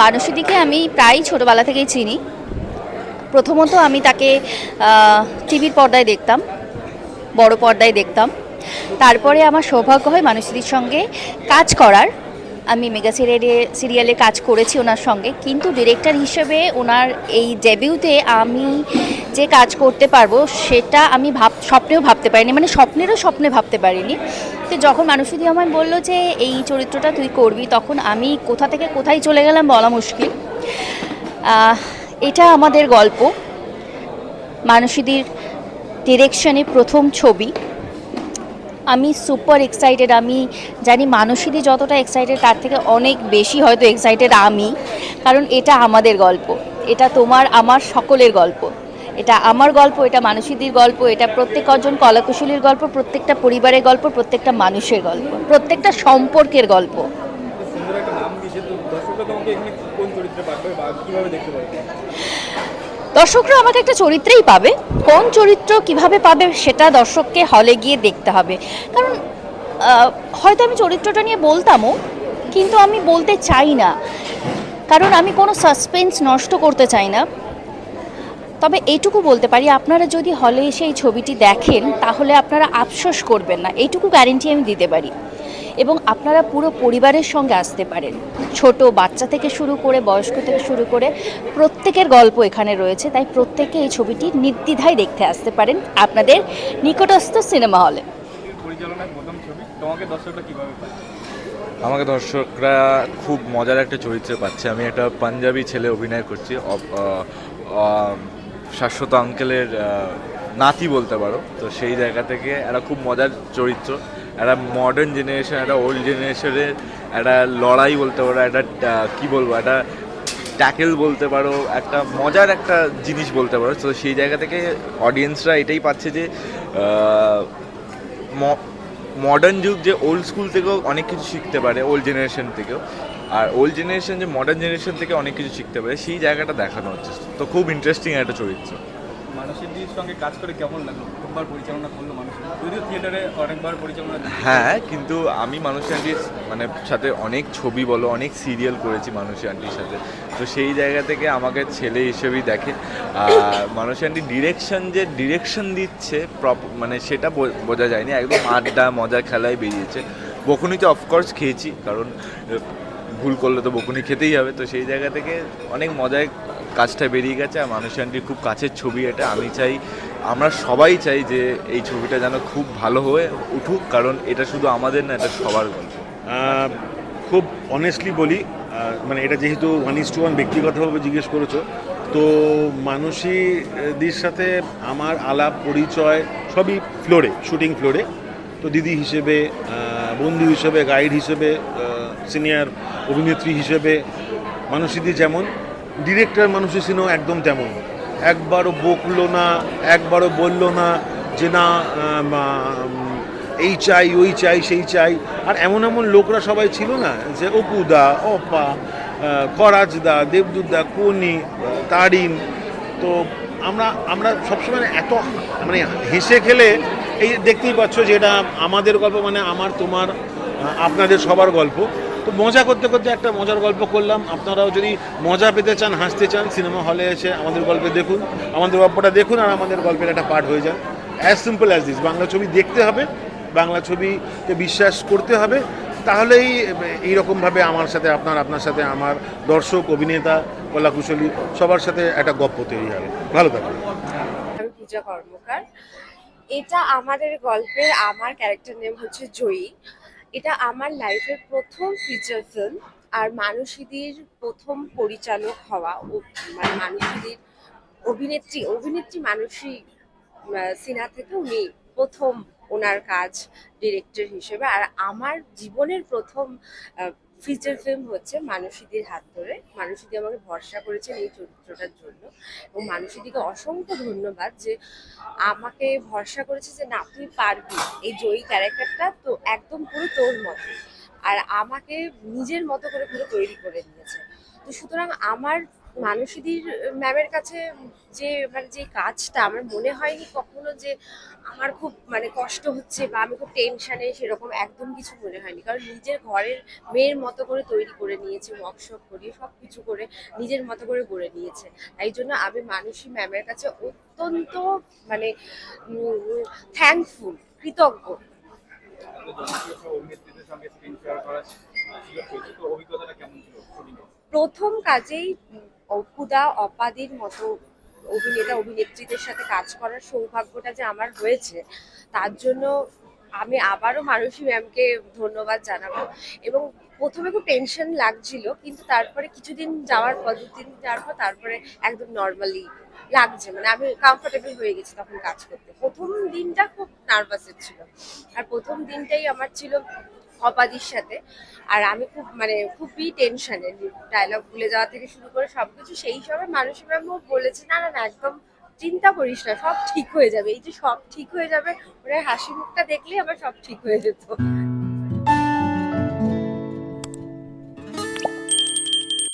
মানসীদিকে আমি প্রায় ছোটোবেলা থেকেই চিনি। প্রথমত আমি তাকে টিভির পর্দায় দেখতাম, বড় পর্দায় দেখতাম। তারপরে আমার সৌভাগ্য হয় মানুষদের সঙ্গে কাজ করার। আমি মেগা সিরিয়ালে সিরিয়ালে কাজ করেছি ওনার সঙ্গে। কিন্তু ডিরেক্টর হিসেবে ওনার এই ডেবিউতে আমি যে কাজ করতে পারব, সেটা আমি ভাব, স্বপ্নেও ভাবতে পারিনি। মানে স্বপ্নেরও স্বপ্নে ভাবতে পারিনি। তো যখন মানুষদি আমায় বলল যে, এই চরিত্রটা তুই করবি তখন আমি কোথা থেকে কোথায় চলে গেলাম বলা মুশকিল। এটা আমাদের গল্প। মানসীদির ডিরেকশনে প্রথম ছবি। আমি সুপার এক্সাইটেড আমি জানি মানুষেরই যতটা এক্সাইটেড তার থেকে অনেক বেশি হয়তো এক্সাইটেড আমি। কারণ এটা আমাদের গল্প, এটা তোমার, আমার সকলের গল্প। এটা আমার গল্প, এটা মানসীদির গল্প, এটা প্রত্যেকজন কলাকুশলীর গল্প, প্রত্যেকটা পরিবারের গল্প, প্রত্যেকটা মানুষের গল্প, প্রত্যেকটা সম্পর্কের গল্প। দর্শকরা আমাকে একটা চরিত্রেই পাবে। কোন চরিত্র কীভাবে পাবে সেটা দর্শককে হলে গিয়ে দেখতে হবে। কারণ হয়তো আমি চরিত্রটা নিয়ে বলতামও, কিন্তু আমি বলতে চাই না। কারণ আমি কোনো সাসপেন্স নষ্ট করতে চাই না। তবে এইটুকু বলতে পারি, আপনারা যদি হলে এসে এই ছবিটি দেখেন, তাহলে আপনারা আফসোস করবেন না। এইটুকু গ্যারেন্টি আমি দিতে পারি। এবং আপনারা পুরো পরিবারের সঙ্গে আসতে পারেন। ছোট বাচ্চা থেকে শুরু করে বয়স্ক থেকে শুরু করে প্রত্যেকের গল্প এখানে রয়েছে তাই প্রত্যেকে এই ছবিটি নির্দ্বিধায় দেখতে আসতে পারেন আপনাদের নিকটস্থ সিনেমা হলে। আমাকে দর্শকরা খুব মজার একটা চরিত্রে পাচ্ছে। আমি একটা পাঞ্জাবি ছেলে অভিনয় করছি শাশ্বত আঙ্কেলের নাতি বলতে পারো। তো সেই জায়গা থেকে একটা খুব মজার চরিত্র। একটা মডার্ন জেনারেশন একটা ওল্ড জেনারেশনের একটা লড়াই বলতে পারো, একটা কি বলব, একটা ট্যাকেল বলতে পারো, একটা মজার একটা জিনিস বলতে পারো। তো সেই জায়গা থেকে অডিয়েন্সরা এটাই পাচ্ছে যে মডার্ন যুগ যে ওল্ড স্কুল থেকেও অনেক কিছু শিখতে পারে ওল্ড জেনারেশন থেকেও। আর ওল্ড জেনারেশন যে মডার্ন জেনারেশন থেকে অনেক কিছু শিখতে পারে, সেই জায়গাটা দেখানো হচ্ছে। তো খুব ইন্টারেস্টিং একটা চরিত্র। মানুষের সঙ্গে কাজ করে কেমন লাগল? থিয়েটারে অনেকবার পরিচালনা হ্যাঁ কিন্তু আমি মানুষ আন্টির মানে সাথে অনেক ছবি বলো, অনেক সিরিয়াল করেছি মানুষ আন্টির সাথে। তো সেই জায়গা থেকে আমাকে ছেলে হিসেবেই দেখে। আর মানুষ আন্টি ডিরেকশন যে ডিরেকশন দিচ্ছে প্রপ মানে সেটা বোঝা যায়নি। একদম আড্ডা মজা খেলায় বেরিয়েছে। বকুনিতে অফকোর্স খেয়েছি, কারণ ভুল করলে তো বকুনি খেতেই হবে। তো সেই জায়গা থেকে অনেক মজায় কাজটা বেরিয়ে গেছে আর মানুষ আন্টির খুব কাছের ছবি এটা। আমি চাই, আমরা সবাই চাই যে এই ছবিটা যেন খুব ভালো হয়ে উঠুক, কারণ এটা শুধু আমাদের না, এটা সবার গল্প। খুব অনেস্টলি বলি মানে এটা যেহেতু ওয়ান ইস টু ওয়ান ব্যক্তিগতভাবে জিজ্ঞেস করেছ, তো মানসীদির সাথে আমার আলাপ, পরিচয় সবই ফ্লোরে শুটিং ফ্লোরে তো দিদি হিসেবে বন্ধু হিসেবে গাইড হিসেবে সিনিয়র অভিনেত্রী হিসেবে মানসীদি যেমন ডিরেক্টর মানুষের সিনেও একদম তেমন। একবারও বকলো না, একবারও বলল না যে না এই চাই, ওই চাই, সেই চাই। আর এমন এমন লোকরা সবাই ছিল না যে অপুদা, অপা করাজদা দেবদুদা কনি তারিম তো আমরা আমরা সবসময় এত মানে হেসে খেলে এই দেখতেই পাচ্ছ যে এটা আমাদের গল্প মানে আমার, তোমার আপনাদের সবার গল্প। মজা করতে করতে একটা মজার গল্প করলাম। আপনারাও যদি মজা পেতে চান, হাসতে চান, সিনেমা হলে এসে আমাদের গল্পে দেখুন, আমাদের গল্পটা দেখুন আর আমাদের গল্পের একটা পার্ট হয়ে যান as simple as this Bangla ছবি দেখতে হবে, বাংলা ছবিতে বিশ্বাস করতে হবে। তাহলেই এইরকমভাবে আমার সাথে আপনার আপনার সাথে আমার দর্শক, অভিনেতা, কলাকুশলী সবার সাথে একটা গপ্প তৈরি হবে। ভালো থাকবে পূজা কর্মকার। এটা আমাদের গল্পের, আমার ক্যারেক্টার নেম হচ্ছে জয়ী। এটা আমার লাইফের প্রথম ফিচার ফিল্ম আর মানুষীদির প্রথম পরিচালক হওয়া মানে মানসীদের অভিনেত্রী অভিনেত্রী মানসী সিনহা সিনা থেকে উনি প্রথম ওনার কাজ ডিরেক্টর হিসেবে। আর আমার জীবনের প্রথম ফিচার ফিল্ম হচ্ছে মানসীদের হাত ধরে। মানসীদি আমাকে ভরসা করেছেন এই চরিত্রটার জন্য। এবং মানসীদিকে অসংখ্য ধন্যবাদ যে আমাকে ভরসা করেছে যে, না, তুই পারবি এই জয়ী ক্যারেক্টারটা। তো একদম পুরো তোর মতো। আর আমাকে নিজের মতো করে পুরো তৈরি করে নিয়েছে তো সুতরাং আমার মানসীদির ম্যামের কাছে যে মানে যে কাজটা আমার মনে হয়নি কখনো যে আমার খুব মানে কষ্ট হচ্ছে বা আমি খুব টেনশানে সেরকম একদম কিছু মনে হয়নি। কারণ নিজের ঘরের মেয়ের মতো করে তৈরি করে নিয়েছে ওয়ার্কশপ করিয়ে সব কিছু করে নিজের মতো করে গড়ে নিয়েছে। তাই জন্য আমি মানসী ম্যামের কাছে অত্যন্ত মানে থ্যাঙ্কফুল কৃতজ্ঞ। প্রথম কাজেই অপুদা, অপাদির মতো অভিনেতা, অভিনেত্রীদের সাথে কাজ করার সৌভাগ্যটা যে আমার হয়েছে, তার জন্য আমি আবারও মানসী ম্যামকে ধন্যবাদ জানাব। এবং প্রথমে খুব টেনশন লাগছিল, কিন্তু তারপরে কিছুদিন যাওয়ার পর দু তিন যাওয়ার পর তারপরে একদম নর্মালি লাগছে। মানে আমি কমফোর্টেবল হয়ে গেছি তখন কাজ করতে। প্রথম দিনটা খুব নার্ভাসের ছিল। আর প্রথম দিনটাই আমার ছিল অপাদির সাথে। আর আমি খুব মানে খুবই টেনশনে ডায়লগ ভুলে যাওয়া থেকে শুরু করে সবকিছু সেই সময় মানুষ ম্যামও বলেছে, না না না, একদম চিন্তা করিস না, সব ঠিক হয়ে যাবে। এই যে সব ঠিক হয়ে যাবে ওরা হাসি মুখটা দেখলেই আবার সব ঠিক হয়ে যেত।